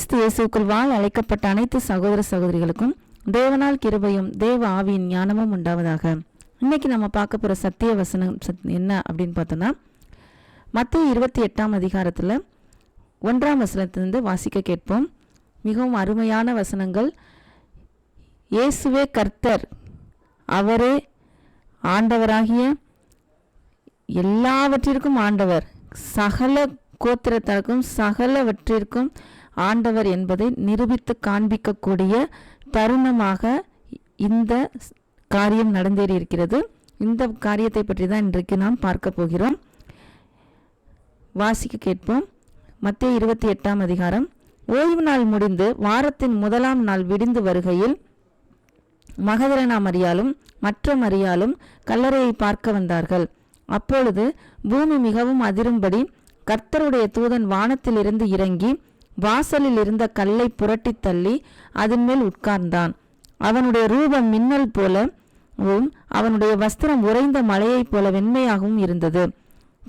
கிறிஸ்து இயேசுக்குள் வாழ் அழைக்கப்பட்ட அனைத்து சகோதர சகோதரிகளுக்கும் தேவனால் கிருபையும் தேவ ஆவியின் ஞானமும் உண்டாவதாக. இன்னைக்கு நம்ம பார்க்க போகிற சத்திய வசனம் என்ன அப்படின்னு பார்த்தோன்னா மத்திய இருபத்தி எட்டாம் அதிகாரத்தில் ஒன்றாம் வசனத்திலிருந்து வாசிக்க கேட்போம். மிகவும் அருமையான வசனங்கள். இயேசுவே கர்த்தர் அவரே ஆண்டவராகிய எல்லாவற்றிற்கும் ஆண்டவர். சகல கோத்திரத்தாருக்கும் சகலவற்றிற்கும் ஆண்டவர் என்பதை நிரூபித்து காண்பிக்கக்கூடிய தருணமாக இந்த காரியம் நடந்தேறி இருக்கிறது. இந்த காரியத்தை பற்றி தான் இன்றைக்கு நாம் பார்க்க போகிறோம். வாசிக்க கேட்போம். மத்திய இருபத்தி எட்டாம் அதிகாரம். ஓய்வு நாள் முடிந்து வாரத்தின் முதலாம் நாள் விடிந்து வருகையில் மகதரனா மரியாலும் மற்ற மரியாலும் கல்லறையை பார்க்க வந்தார்கள். அப்பொழுது பூமி மிகவும் அதிரும்படி கர்த்தருடைய தூதன் வானத்திலிருந்து இறங்கி வாசலில் இருந்த கல்லை புரட்டித் தள்ளி அதன் மேல் உட்கார்ந்தான். அவனுடைய ரூபம் மின்னல் போலவும் அவனுடைய வஸ்திரம் உறைந்த மலையைப் போல வெண்மையாகவும் இருந்தது.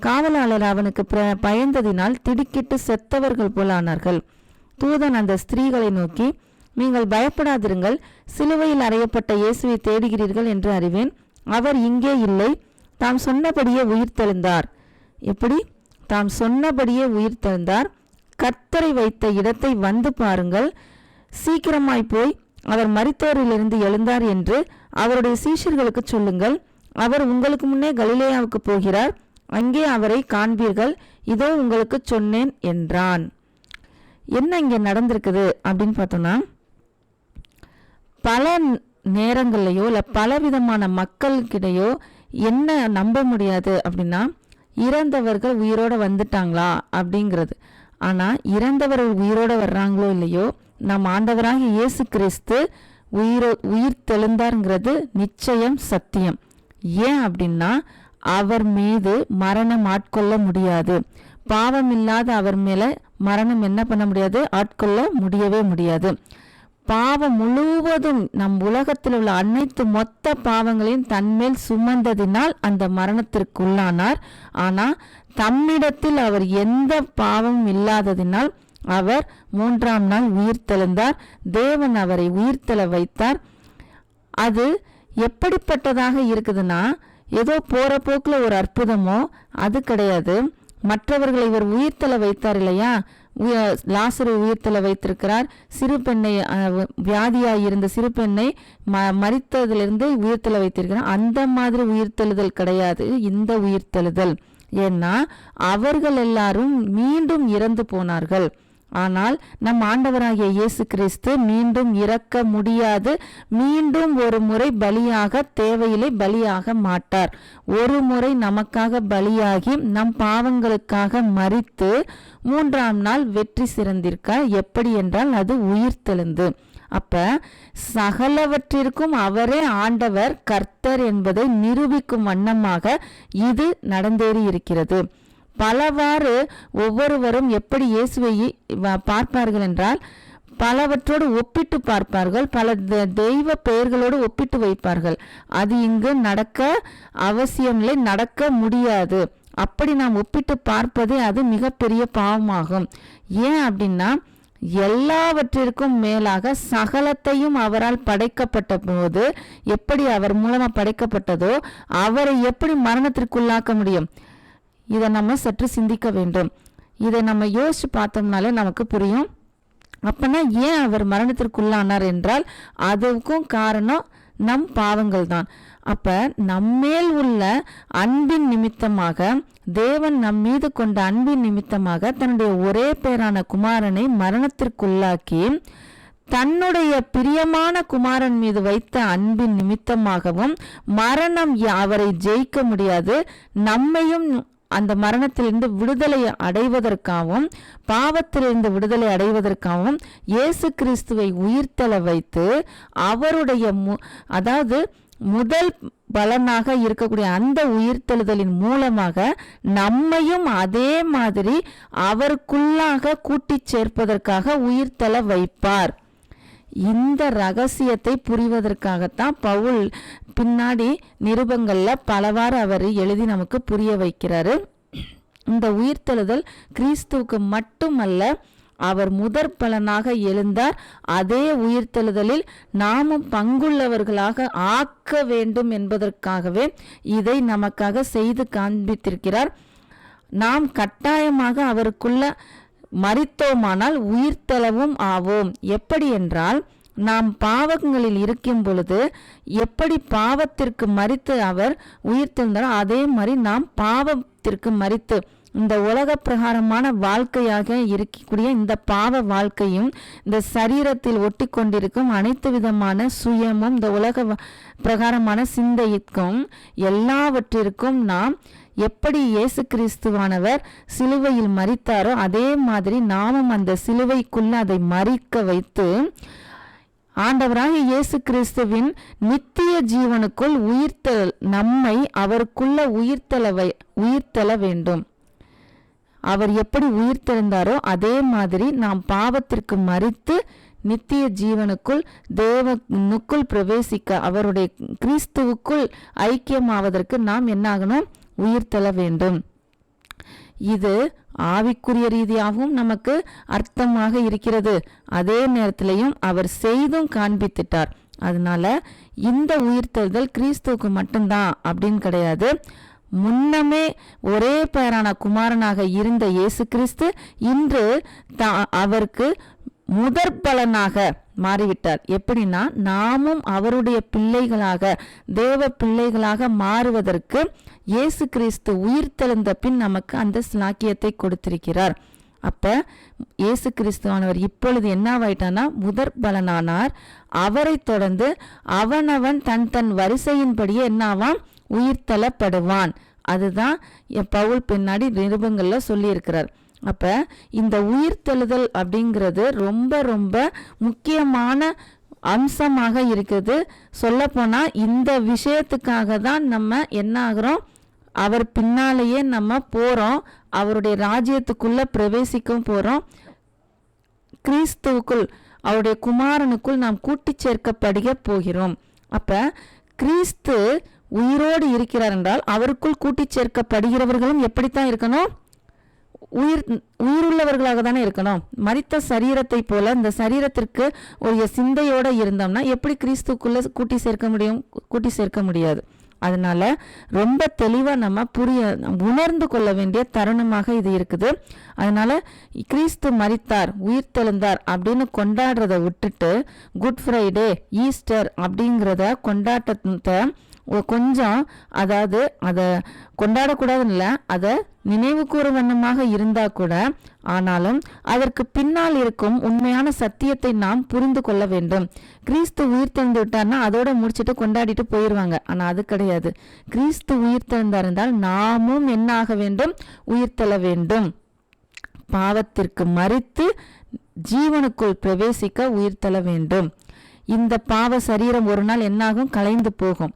காவலாளர் அவனுக்கு பயந்ததினால் திடுக்கிட்டு செத்தவர்கள் போல ஆனார்கள். தூதன் அந்த ஸ்திரீகளை நோக்கி நீங்கள் பயப்படாதிருங்கள் சிலுவையில் அறையப்பட்ட இயேசுவை தேடுகிறீர்கள் என்று அறிவேன். அவர் இங்கே இல்லை. தாம் சொன்னபடியே உயிர் தெழுந்தார். எப்படி? தாம் சொன்னபடியே உயிர் தெழுந்தார்? கர்த்தரை வைத்த இடத்தை வந்து பாருங்கள். சீக்கிரமாய் போய் அவர் மரித்தோரிலிருந்து எழுந்தார் என்று அவருடைய சீஷர்களுக்கு சொல்லுங்கள். அவர் உங்களுக்கு முன்னே கலிலேயாவுக்கு போகிறார். அங்கே அவரை காண்பீர்கள். இதோ உங்களுக்கு சொன்னேன் என்றான். என்ன இங்கே நடந்திருக்குது அப்படின்னு பார்த்தோம்னா பல நேரங்கள்லையோ இல்லை பலவிதமான மக்களுக்கிடையோ என்ன நம்ப முடியாது அப்படின்னா இறந்தவர்கள் உயிரோடு வந்துட்டாங்களா அப்படிங்கிறது. ஆனால் இறந்தவர்கள் உயிரோட வர்றாங்களோ இல்லையோ நம் ஆண்டவராக இயேசு கிறிஸ்து உயிரோ உயிர் தெழுந்தாருங்கிறது நிச்சயம் சத்தியம். ஏன் அப்படின்னா அவர் மீது மரணம் ஆட்கொள்ள முடியாது. பாவம் இல்லாத அவர் மேலே மரணம் என்ன பண்ண முடியாது? ஆட்கொள்ள முடியவே முடியாது. பாவம் முழுவதும் நம் உலகத்தில் உள்ள அனைத்து மொத்த பாவங்களையும் தன்மேல் சுமந்ததினால் அந்த மரணத்திற்குள்ளானார். ஆனால் தம்மிடத்தில் அவர் எந்த பாவமும் இல்லாததினால் அவர் மூன்றாம் நாள் உயிர்த்தெழுந்தார். தேவன் அவரை உயிர்த்தெழ வைத்தார். அது எப்படிப்பட்டதாக இருக்குதுன்னா ஏதோ போற போக்கில் ஒரு அற்புதமோ அது கிடையாது. மற்றவர்களை இவர் உயிர்த்தல வைத்தார் இல்லையா? லாசரு உயிர்த்தல வைத்திருக்கிறார். சிறு பெண்ணை வியாதியாக இருந்த சிறு பெண்ணை ம மரித்ததிலிருந்து உயிர்த்தல வைத்திருக்கிறார். அந்த மாதிரி உயிர்த்தெழுதல் கிடையாது. இந்த உயிர்த்தெழுதல். ஏன்னா அவர்கள் எல்லாரும் மீண்டும் இறந்து போனார்கள். ஆனால் நம் ஆண்டவராகிய இயேசு கிறிஸ்து மீண்டும் இறக்க முடியாது மீண்டும் ஒரு முறை பலியாக தேவையில்லை பலியாக மாட்டார். ஒரு முறை நமக்காக பலியாகி நம் பாவங்களுக்காக மறித்து மூன்றாம் நாள் வெற்றி சிறந்திருக்கார். எப்படி என்றால் அது உயிர்த்தெழுந்து அப்ப சகலவற்றிற்கும் அவரே ஆண்டவர் கர்த்தர் என்பதை நிரூபிக்கும் வண்ணமாக இது நடந்தேறி இருக்கிறது பலவாறு ஒவ்வொருவரும் எப்படி இயேசுவை வ- பார்ப்பார்கள் என்றால் பலவற்றோடு ஒப்பிட்டு பார்ப்பார்கள் பல தெய்வ பெயர்களோடு ஒப்பிட்டு வைப்பார்கள். அது இங்கு நடக்க அவசியமில்லை நடக்க முடியாது. அப்படி நாம் ஒப்பிட்டு பார்ப்பதே அது மிகப்பெரிய பாவமாகும். ஏன் அப்படின்னா எல்லாவற்றிற்கும் மேலாக சகலத்தையும் அவரால் படைக்கப்பட்ட போது எப்படி அவர் மூலமாக படைக்கப்பட்டதோ அவரை எப்படி மரணத்திற்குள்ளாக்க முடியும்? இதை நம்ம சற்று சிந்திக்க வேண்டும். இதை நம்ம யோசிச்சு பார்த்தோம்னாலே நமக்கு புரியும். அப்போனா ஏன் அவர் மரணத்திற்குள்ளானார் என்றால் அதுக்கும் காரணம் நம் பாவங்கள் தான். அப்போ நம்மேல் உள்ள அன்பின் நிமித்தமாக தேவன் நம் மீது கொண்ட அன்பின் நிமித்தமாக தன்னுடைய ஒரே பேரான குமாரனை மரணத்திற்குள்ளாக்கி தன்னுடைய பிரியமான குமாரன் மீது வைத்த அன்பின் நிமித்தமாகவும் மரணம் அவரை ஜெயிக்க முடியாது. நம்மையும் அந்த மரணத்திலிருந்து விடுதலை அடைவதற்காகவும் பாவத்திலிருந்து விடுதலை அடைவதற்காகவும் இயேசு கிறிஸ்துவை உயிர்த்தள வைத்து அவருடைய மு அதாவது முதல் பலனாக இருக்கக்கூடிய அந்த உயிர்த்தெழுதலின் மூலமாக நம்மையும் அதே மாதிரி அவருக்குள்ளாக கூட்டி சேர்ப்பதற்காக உயிர்த்தள வைப்பார். இந்த ரகசியத்தை புரிவதற்காகத்தான் பவுல் பின்னாடி நிருபங்களில் பலவாறு அவர் எழுதி நமக்கு புரிய வைக்கிறாரு. இந்த உயிர்த்தெழுதல் கிறிஸ்துவுக்கு மட்டுமல்ல அவர் முதற் பலனாக எழுந்தார். அதே உயிர்த்தெழுதலில் நாமும் பங்குள்ளவர்களாக ஆக்க வேண்டும் என்பதற்காகவே இதை நமக்காக செய்து காண்பித்திருக்கிறார். நாம் கட்டாயமாக அவருக்குள்ள மறித்தோமானால் உயிர்த்தெழவும் ஆவோம். எப்படி என்றால் நாம் பாவங்களில் இருக்கும் பொழுது எப்படி பாவத்திற்கு மறித்து அவர் உயிர்த்தெழுந்தாரோ அதே மாதிரி நாம் பாவத்திற்கு மறித்து இந்த உலக பிரகாரமான வாழ்க்கையாக இருக்கக்கூடிய இந்த பாவ வாழ்க்கையும் இந்த சரீரத்தில் ஒட்டி கொண்டிருக்கும் அனைத்து விதமான சுயமும் இந்த உலக பிரகாரமான சிந்தைக்கும் எல்லாவற்றிற்கும் நாம் எப்படி இயேசு கிறிஸ்துவானவர் சிலுவையில் மறித்தாரோ அதே மாதிரி நாமும் அந்த சிலுவைக்குள்ள அதை மறிக்க வைத்து ஆண்டவராக இயேசு கிறிஸ்துவின் நித்திய ஜீவனுக்குள் உயிர்த்தல் நம்மை அவருக்குள்ள உயிர்த்தல வை உயிர்த்தல வேண்டும். அவர் எப்படி உயிர்த்தெழுந்தாரோ அதே மாதிரி நாம் பாவத்திற்கு மறித்து நித்திய ஜீவனுக்குள் தேவனுக்குள் பிரவேசிக்க அவருடைய கிறிஸ்துவுக்குள் ஐக்கியமாவதற்கு நாம் என்னாகணும்? உயிர்த்தெழ வேண்டும். இது ஆவிக்குரிய ரீதியாகவும் நமக்கு அர்த்தமாக இருக்கிறது. அதே நேரத்திலையும் அவர் செய்தும் காண்பித்துட்டார். அதனால இந்த உயிர்த்தெழுதல் கிறிஸ்துவுக்கு மட்டும்தான் அப்படின்னு கிடையாது. முன்னமே ஒரே பெயரான குமாரனாக இருந்த இயேசு கிறிஸ்து இன்று தா- அவருக்கு முதற் பலனாக மாறிவிட்டார். எப்படின்னா நாமும் அவருடைய பிள்ளைகளாக தேவ பிள்ளைகளாக மாறுவதற்கு இயேசு கிறிஸ்து உயிர்த்தெழுந்த பின் நமக்கு அந்த ஸ்லாக்கியத்தை கொடுத்திருக்கிறார். அப்ப இயேசு கிறிஸ்துவானவர் இப்பொழுது என்னவாயிட்டானா முதற் பலனானார் அவரை தொடர்ந்து அவனவன் தன் தன் வரிசையின்படியே என்னாவான்? உயிர்த்தலப்படுவான் அதுதான் பவுல் பின்னாடி நிருபங்களில் சொல்லியிருக்கிறார். அப்ப இந்த உயிர்த்தெழுதல் அப்படிங்கிறது ரொம்ப ரொம்ப முக்கியமான அம்சமாக இருக்குது. சொல்லப்போனால் இந்த விஷயத்துக்காக தான் நம்ம என்ன ஆகுறோம் அவர் பின்னாலேயே நம்ம போகிறோம் அவருடைய ராஜ்யத்துக்குள்ளே பிரவேசிக்கவும் போறோம். கிறிஸ்துவுக்குள் அவருடைய குமாரனுக்குள் நாம் கூட்டி சேர்க்கப்படுக போகிறோம். அப்ப கிறிஸ்து உயிரோடு இருக்கிறார் என்றால் அவருக்குள் கூட்டி சேர்க்கப்படுகிறவர்களும் எப்படித்தான் இருக்கணும்? உயிர் உயிருள்ளவர்களாக தானே இருக்கணும். மரித்த சரீரத்தை போல இந்த சரீரத்திற்கு ஒரு சிந்தையோடு இருந்தோம்னா எப்படி கிறிஸ்துக்குள்ளே கூட்டி சேர்க்க முடியும்? கூட்டி சேர்க்க முடியாது. அதனால் ரொம்ப தெளிவாக நம்ம புரிய உணர்ந்து கொள்ள வேண்டிய தருணமாக இது இருக்குது. அதனால் கிறிஸ்து மரித்தார் உயிர்த்தெழுந்தார் அப்படின்னு கொண்டாடுறதை விட்டுட்டு குட் ஃப்ரைடே ஈஸ்டர் அப்படிங்கிறத கொண்டாட்டத்தை கொஞ்சம் அதாவது அதை கொண்டாடக்கூடாதுன்னு இல்லை அதை நினைவு கூற வண்ணமாக இருந்தால் கூட ஆனாலும் அதற்கு பின்னால் இருக்கும் உண்மையான சத்தியத்தை நாம் புரிந்து கொள்ள வேண்டும். கிறிஸ்து உயிர் திறந்து விட்டார்னா அதோட முடிச்சுட்டு கொண்டாடிட்டு போயிடுவாங்க ஆனால் அது கிடையாது. கிறிஸ்து உயிர் இருந்தால் நாமும் என்ன ஆக வேண்டும்? உயிர்த்தெழ வேண்டும். பாவத்திற்கு மறித்து ஜீவனுக்குள் பிரவேசிக்க உயிர்த்தெழ வேண்டும். இந்த பாவ சரீரம் ஒரு நாள் என்னாகும்? கலைந்து போகும்.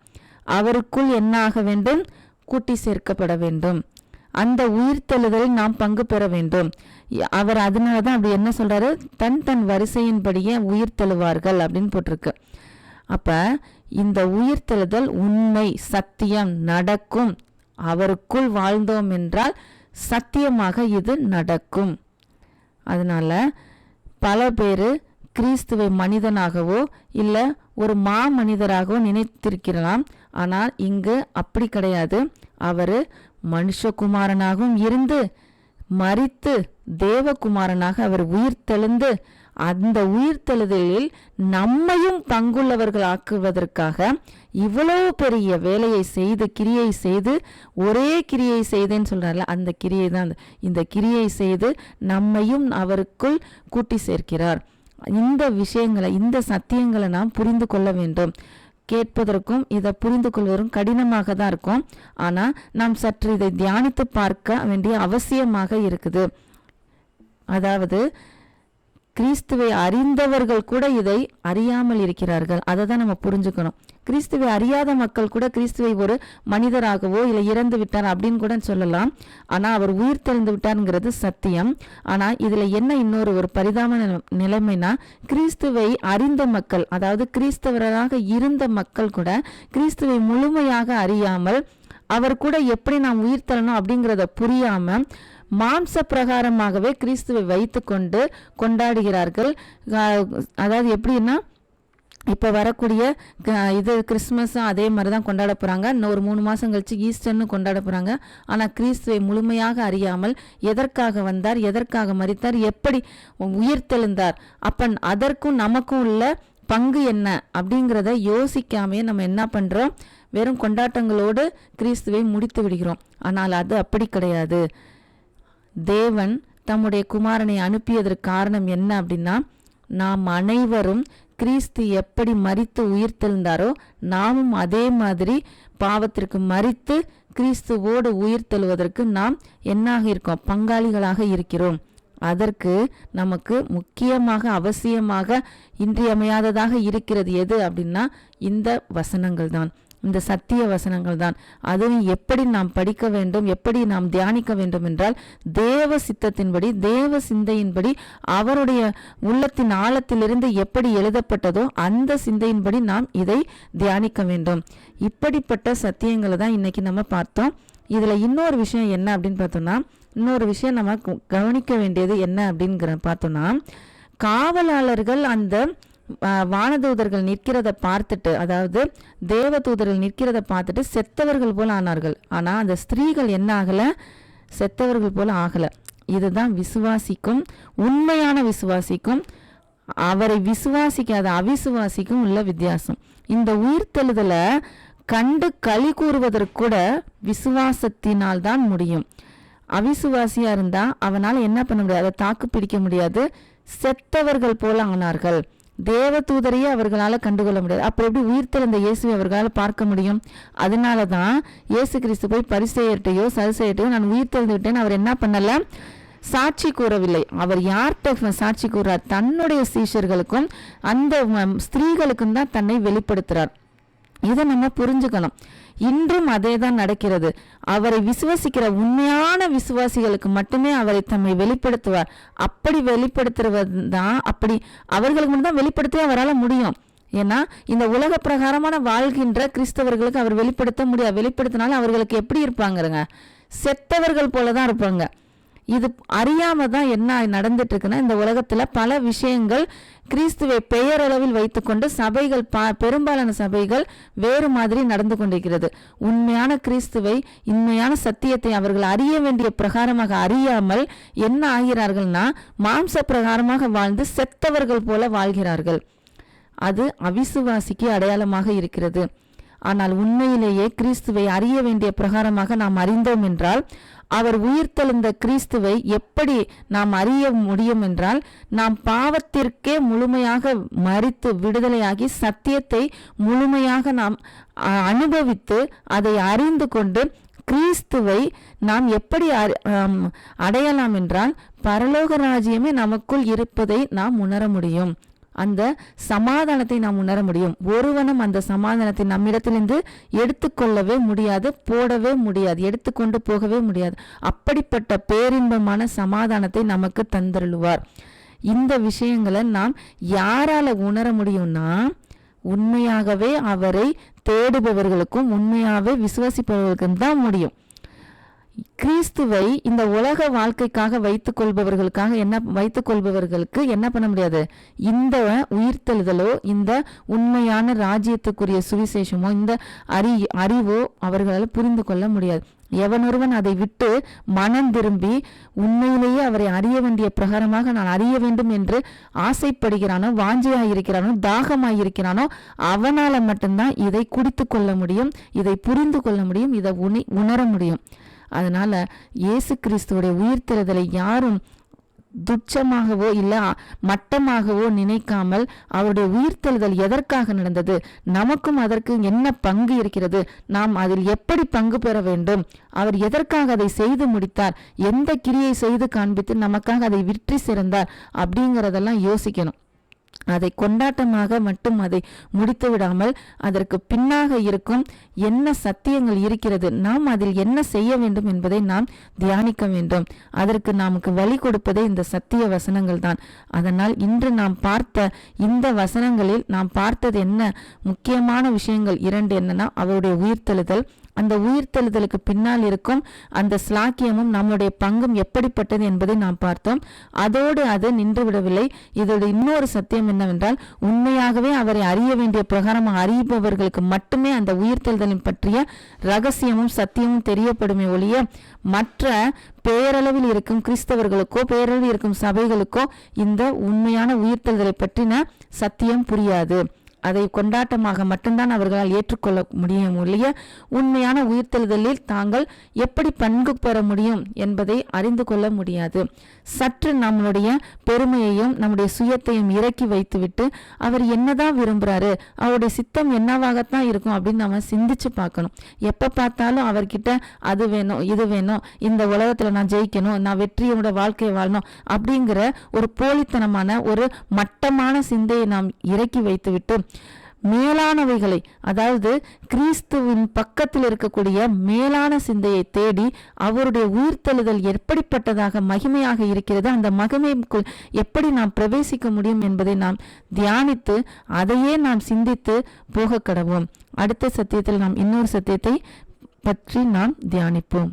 அவருக்குள் என்ன ஆக வேண்டும்? கூட்டி சேர்க்கப்பட வேண்டும். அந்த உயிர்த்தெழுதலில் நாம் பங்கு பெற வேண்டும். அவர் அதனால தான் அப்படி என்ன சொல்றாரு? தன் தன் வரிசையின்படியே உயிர் தெழுவார்கள் அப்படின்னு போட்டிருக்கு. அப்ப இந்த உயிர்த்தெழுதல் உண்மை சத்தியம் நடக்கும். அவருக்குள் வாழ்ந்தோம் என்றால் சத்தியமாக இது நடக்கும். அதனால பல பேர் கிறிஸ்துவை மனிதனாகவோ இல்லை ஒரு மா மனிதராகவோ நினைத்திருக்கலாம் ஆனால் இங்கு அப்படி கிடையாது. அவர் மனுஷகுமாரனாகவும் இருந்து மறித்து தேவகுமாரனாக அவர் உயிர் தெழுந்து அந்த உயிர்த்தெழுதலில் நம்மையும் பங்குள்ளவர்கள் ஆக்குவதற்காக இவ்வளவு பெரிய வேலையை செய்து கிரியை செய்து ஒரே கிரியை செய்தேன்னு சொல்கிறார்ல அந்த கிரியை தான் அந்த- இந்த கிரியை செய்து நம்மையும் அவருக்குள் கூட்டி சேர்க்கிறார். இந்த விஷயங்களை இந்த சத்தியங்களை நாம் புரிந்து கொள்ள வேண்டும். கேட்பதற்கும் இதை புரிந்து கொள்வதற்கும் கடினமாக தான் இருக்கும். ஆனால் நாம் சற்று இதை தியானித்து பார்க்க வேண்டிய அவசியமாக இருக்குது. அதாவது கிறிஸ்துவை அறிந்தவர்கள் கூட இதை அறியாமல் இருக்கிறார்கள். அதை தான் நம்ம புரிஞ்சுக்கணும். கிறிஸ்துவை அறியாத மக்கள் கூட கிறிஸ்துவை ஒரு மனிதராகவோ இல்லை இறந்து விட்டார் அப்படின்னு கூட சொல்லலாம். ஆனால் அவர் உயிர் தெரிந்து விட்டாருங்கிறது சத்தியம். ஆனால் இதில் என்ன இன்னொரு ஒரு பரிதாப நிலைமைனா கிறிஸ்துவை அறிந்த மக்கள் அதாவது கிறிஸ்தவராக இருந்த மக்கள் கூட கிறிஸ்துவை முழுமையாக அறியாமல் அவர் கூட எப்படி நாம் உயிர் தரணும் அப்படிங்கிறத புரியாமல் மாம்ச பிரகாரமாகவே கிறிஸ்துவை வைத்துக்கொண்டு கொண்டாடுகிறார்கள். அதாவது எப்படின்னா இப்போ வரக்கூடிய க- இது கிறிஸ்மஸும் அதே மாதிரி தான் கொண்டாட போகிறாங்க இன்னும் ஒரு மூணு மாதம் கழிச்சு ஈஸ்டர்னு கொண்டாட போகிறாங்க ஆனால் கிறிஸ்துவை முழுமையாக அறியாமல் எதற்காக வந்தார் எதற்காக மறித்தார் எப்படி உயிர்த்தெழுந்தார் அப்போ அதற்கும் நமக்கும் உள்ள பங்கு என்ன அப்படிங்கிறத யோசிக்காமே நம்ம என்ன பண்ணுறோம் வெறும் கொண்டாட்டங்களோடு கிறிஸ்துவை முடித்து விடுகிறோம். ஆனால் அது அப்படி கிடையாது. தேவன் தம்முடைய குமாரனை அனுப்பியதற்கு காரணம் என்ன அப்படின்னா நாம் அனைவரும் கிறிஸ்து எப்படி மறித்து உயிர்த்தெழுந்தாரோ நாமும் அதே மாதிரி பாவத்திற்கு மரித்து கிறிஸ்துவோடு உயிர்த்தெழுவதற்கு நாம் என்னாக இருக்கோம்? பங்காளிகளாக இருக்கிறோம். அதற்கு நமக்கு முக்கியமாக அவசியமாக இன்றியமையாததாக இருக்கிறது எது அப்படின்னா இந்த வசனங்கள் தான் இந்த சத்திய வசனங்கள் தான் அதுவும் எப்படி நாம் படிக்க வேண்டும் எப்படி நாம் தியானிக்க வேண்டும் என்றால் தேவ சித்தத்தின்படி தேவ சிந்தையின்படி அவருடைய உள்ளத்தின் ஆழத்திலிருந்து எப்படி எழுதப்பட்டதோ அந்த சிந்தையின்படி நாம் இதை தியானிக்க வேண்டும். இப்படிப்பட்ட சத்தியங்களை தான் இன்னைக்கு நம்ம பார்த்தோம். இதில் இன்னொரு விஷயம் என்ன அப்படின்னு பார்த்தோம்னா இன்னொரு விஷயம் நம்ம கவனிக்க வேண்டியது என்ன அப்படிங்கிற பார்த்தோம்னா காவலாளர்கள் அந்த வானதூதர்கள் நிற்கிறத பார்த்துட்டு அதாவது தேவதூதர்கள் நிற்கிறத பார்த்துட்டு செத்தவர்கள் போல் ஆனார்கள். ஆனால் அந்த ஸ்திரீகள் என்ன ஆகலை? செத்தவர்கள் போல் ஆகலை. இதுதான் விசுவாசிக்கும் உண்மையான விசுவாசிக்கும் அவரை விசுவாசிக்காத அவிசுவாசிக்கும் உள்ள வித்தியாசம். இந்த உயிர்த்தெழுதலை கண்டு களி கூறுவதற்கு கூட விசுவாசத்தினால் தான் முடியும். அவிசுவாசியாக இருந்தால் அவனால் என்ன பண்ண முடியாது? அதை தாக்கு பிடிக்க முடியாது. செத்தவர்கள் போல ஆனார்கள். தேவதூதரையே அவர்களால கண்டுகொள்ள முடியாது. அப்புறம் எப்படி உயிர்த்தெழுந்த இயேசுவை அவர்களால் பார்க்க முடியும்? அதனால தான் இயேசு கிறிஸ்து போய் பரிசெயர்ட்டையோ சரிசெயர்ட்டையோ நான் உயிர்த்தெழுந்து விட்டேன். அவர் என்ன பண்ணலை? சாட்சி கூறவில்லை. அவர் யார்கிட்ட சாட்சி கூறுறார்? தன்னுடைய சீஷர்களுக்கும் அந்த ஸ்திரீகளுக்கும் தான் தன்னை வெளிப்படுத்துறார். இதை நம்ம புரிஞ்சுக்கணும். இன்றும் அதே தான் நடக்கிறது. அவரை விசுவசிக்கிற உண்மையான விசுவாசிகளுக்கு மட்டுமே அவரை தம்மை வெளிப்படுத்துவார். அப்படி வெளிப்படுத்துறது தான் அப்படி அவர்களுக்கு மட்டும் தான் வெளிப்படுத்தவே அவரால் முடியும். ஏன்னா இந்த உலக பிரகாரமான வாழ்கின்ற கிறிஸ்தவர்களுக்கு அவர் வெளிப்படுத்த முடியாது. வெளிப்படுத்தினாலும் அவர்களுக்கு எப்படி இருப்பாங்கிறங்க செத்தவர்கள் போல தான் இருப்பாங்க. இது அறியாம தான் என்ன நடந்துட்டு இருக்குன்னா இந்த உலகத்துல பல விஷயங்கள் கிறிஸ்துவை பெயரளவில் வைத்துக்கொண்டு சபைகள் பா பெரும்பாலான சபைகள் வேறு மாதிரி நடந்து கொண்டிருக்கிறது. உண்மையான கிறிஸ்துவை உண்மையான சத்தியத்தை அவர்கள் அறிய வேண்டிய பிரகாரமாக அறியாமல் என்ன ஆகிறார்கள்னா மாம்ச பிரகாரமாக வாழ்ந்து செத்தவர்கள் போல வாழ்கிறார்கள். அது அவிசுவாசிக்கு அடையாளமாக இருக்கிறது. ஆனால் உண்மையிலேயே கிறிஸ்துவை அறிய வேண்டிய பிரகாரமாக நாம் அறிந்தோம் என்றால் அவர் உயிர்த்தெழுந்த கிறிஸ்துவை எப்படி நாம் அறிய முடியும் என்றால் நாம் பாவத்திற்கே முழுமையாக மறித்து விடுதலையாகி சத்தியத்தை முழுமையாக நாம் அனுபவித்து அதை அறிந்து கொண்டு கிறிஸ்துவை நாம் எப்படி அறி- அடையலாம் என்றால் பரலோக ராஜ்யமே நமக்குள் இருப்பதை நாம் உணர முடியும். அந்த சமாதானத்தை நாம் உணர முடியும். ஒருவனும் அந்த சமாதானத்தை நம்மிடத்திலிருந்து எடுத்துக்கொள்ளவே முடியாது போடவே முடியாது எடுத்துக்கொண்டு போகவே முடியாது. அப்படிப்பட்ட பேரின்பமான சமாதானத்தை நமக்கு தந்தருளுவார். இந்த விஷயங்களை நாம் யாரால உணர முடியும்னா உண்மையாகவே அவரை தேடுபவர்களுக்கும் உண்மையாகவே விசுவாசிப்பவர்களுக்கும் தான் முடியும். கிறிஸ்துவை இந்த உலக வாழ்க்கைக்காக வைத்துக் கொள்பவர்களுக்காக என்ன வைத்துக் கொள்பவர்களுக்கு என்ன பண்ண முடியாது? இந்த உயிர்த்தெழுதலோ இந்த உண்மையான ராஜ்யத்துக்குரிய சுவிசேஷமோ இந்த அறி அறிவோ அவர்களால் புரிந்து கொள்ள முடியாது. எவனொருவன் அதை விட்டு மனம் திரும்பி உண்மையிலேயே அவரை அறிய வேண்டிய பிரகாரமாக நான் அறிய வேண்டும் என்று ஆசைப்படுகிறானோ வாஞ்சியாயிருக்கிறானோ தாகமாயிருக்கிறானோ அவனால மட்டும்தான் இதை குடித்து கொள்ள முடியும் இதை புரிந்து கொள்ள முடியும் இதை உணி உணர முடியும். அதனால் இயேசு கிறிஸ்துவோடைய உயிர்த்தெழுதலை யாரும் துச்சமாகவோ இல்லை மட்டமாகவோ நினைக்காமல் அவருடைய உயிர்த்தெழுதல் எதற்காக நடந்தது? நமக்கும் அதற்கு என்ன பங்கு இருக்கிறது? நாம் அதில் எப்படி பங்கு பெற வேண்டும்? அவர் எதற்காக அதை செய்து முடித்தார்? எந்த கிரியை செய்து காண்பித்து நமக்காக அதை விற்றி சிறந்தார்? அப்படிங்கிறதெல்லாம் யோசிக்கணும். அதை கொண்டாட்டமாக மட்டும் அதை முடித்து விடாமல் அதற்கு பின்னாக இருக்கும் என்ன சத்தியங்கள் இருக்கிறது நாம் அதில் என்ன செய்ய வேண்டும் என்பதை நாம் தியானிக்க வேண்டும். அதற்கு நமக்கு வழி கொடுப்பதே இந்த சத்திய வசனங்கள் தான். அதனால் இன்று நாம் பார்த்த இந்த வசனங்களில் நாம் பார்த்தது என்ன? முக்கியமான விஷயங்கள் இரண்டு என்னன்னா அவருடைய உயிர்த்தெழுதல் அந்த உயிர்த்தெழுதலுக்கு பின்னால் இருக்கும் அந்த ஸ்லாக்கியமும் நம்முடைய பங்கும் எப்படிப்பட்டது என்பதை நாம் பார்த்தோம். அதோடு அது நின்று விடவில்லை இதோட இன்னொரு சத்தியம் என்னவென்றால் உண்மையாகவே அவரை அறிய வேண்டிய பிரகாரம் அறிபவர்களுக்கு மட்டுமே அந்த உயிர்த்தெழுதலின் பற்றிய ரகசியமும் சத்தியமும் தெரியப்படுமே ஒழிய மற்ற பேரளவில் இருக்கும் கிறிஸ்தவர்களுக்கோ பேரளவில் இருக்கும் சபைகளுக்கோ இந்த உண்மையான உயிர்த்தெழுதலை பற்றின சத்தியம் புரியாது. அதை கொண்டாட்டமாக மட்டும்தான் அவர்களால் ஏற்றுக்கொள்ள முடியும் ஒழிய உண்மையான உயிர்த்தெழுதலில் தாங்கள் எப்படி பங்கு பெற முடியும் என்பதை அறிந்து கொள்ள முடியாது. சற்று நம்மளுடைய பெருமையையும் நம்முடைய சுயத்தையும் இறக்கி வைத்துவிட்டு அவர் என்னதான் விரும்புகிறாரு அவருடைய சித்தம் என்னவாகத்தான் இருக்கும் அப்படின்னு நம்ம சிந்திச்சு பார்க்கணும். எப்போ பார்த்தாலும் அவர்கிட்ட அது வேணும் இது வேணும் இந்த உலகத்தில் நான் ஜெயிக்கணும் நான் வெற்றியோட வாழ்க்கையை வாழணும் அப்படிங்கிற ஒரு போலித்தனமான ஒரு மட்டமான சிந்தையை நாம் இறக்கி வைத்துவிட்டு மேலானவைகளை அதாவது கிறிஸ்துவின் பக்கத்தில் இருக்கக்கூடிய மேலான சிந்தையை தேடி அவருடைய உயிர்த்தெழுதல் எப்படிப்பட்டதாக மகிமையாக இருக்கிறது அந்த மகிமைக்குள் எப்படி நாம் பிரவேசிக்க முடியும் என்பதை நாம் தியானித்து அதையே நாம் சிந்தித்து போக கடவோம் அடுத்த சத்தியத்தில் நாம் இன்னொரு சத்தியத்தை பற்றி நாம் தியானிப்போம்.